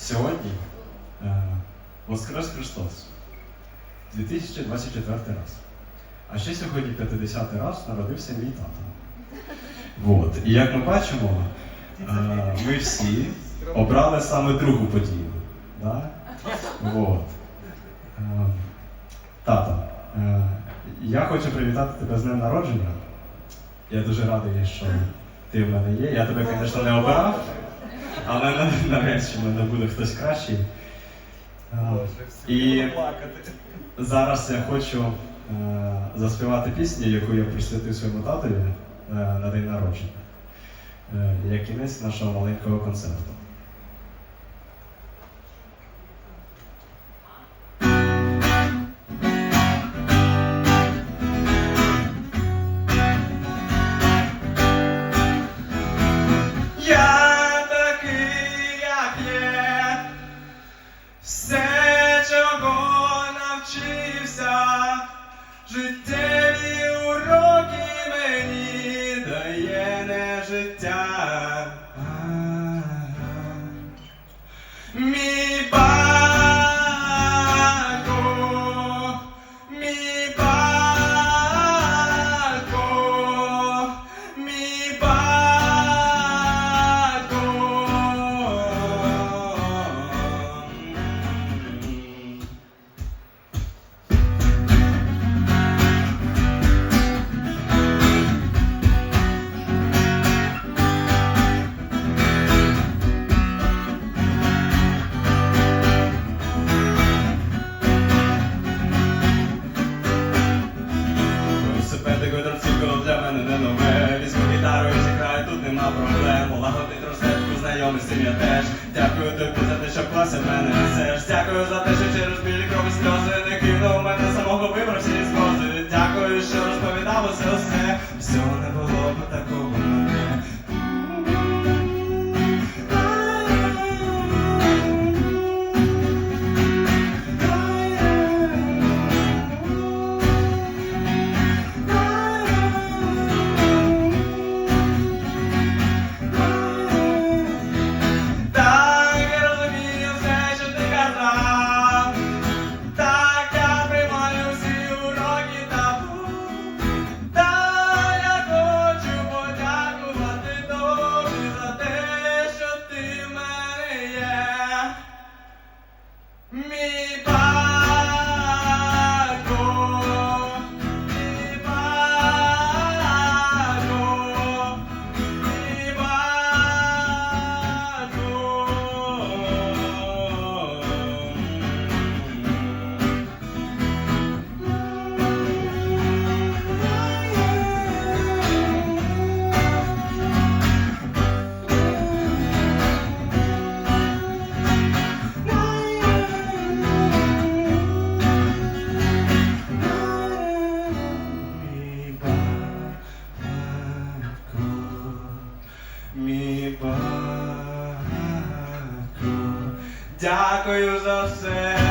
Сьогодні е, Воскрес Христос. 2024 раз. А ще сьогодні 50 раз народився мій тато. Вот. І як ми бачимо, е, ми всі обрали саме другу подію. Да? Вот. Е, Тато, я хочу привітати тебе з днем народження. Я дуже радий, що ти в мене є. Я тебе, звісно, не обирав, але навряд нарешті в мене буде хтось кращий. І зараз я хочу е, заспівати пісню, яку я присвятив своєму татові е, на день народження. Е, як кінець нашого маленького концерту. Все, чого навчився, життєві нема проблем. Розетку, знайомий я теж. Дякую тобі за те, що класи мене несеш. Дякую за те, що через білі крові сльози не кинув мене Мій дякую за все.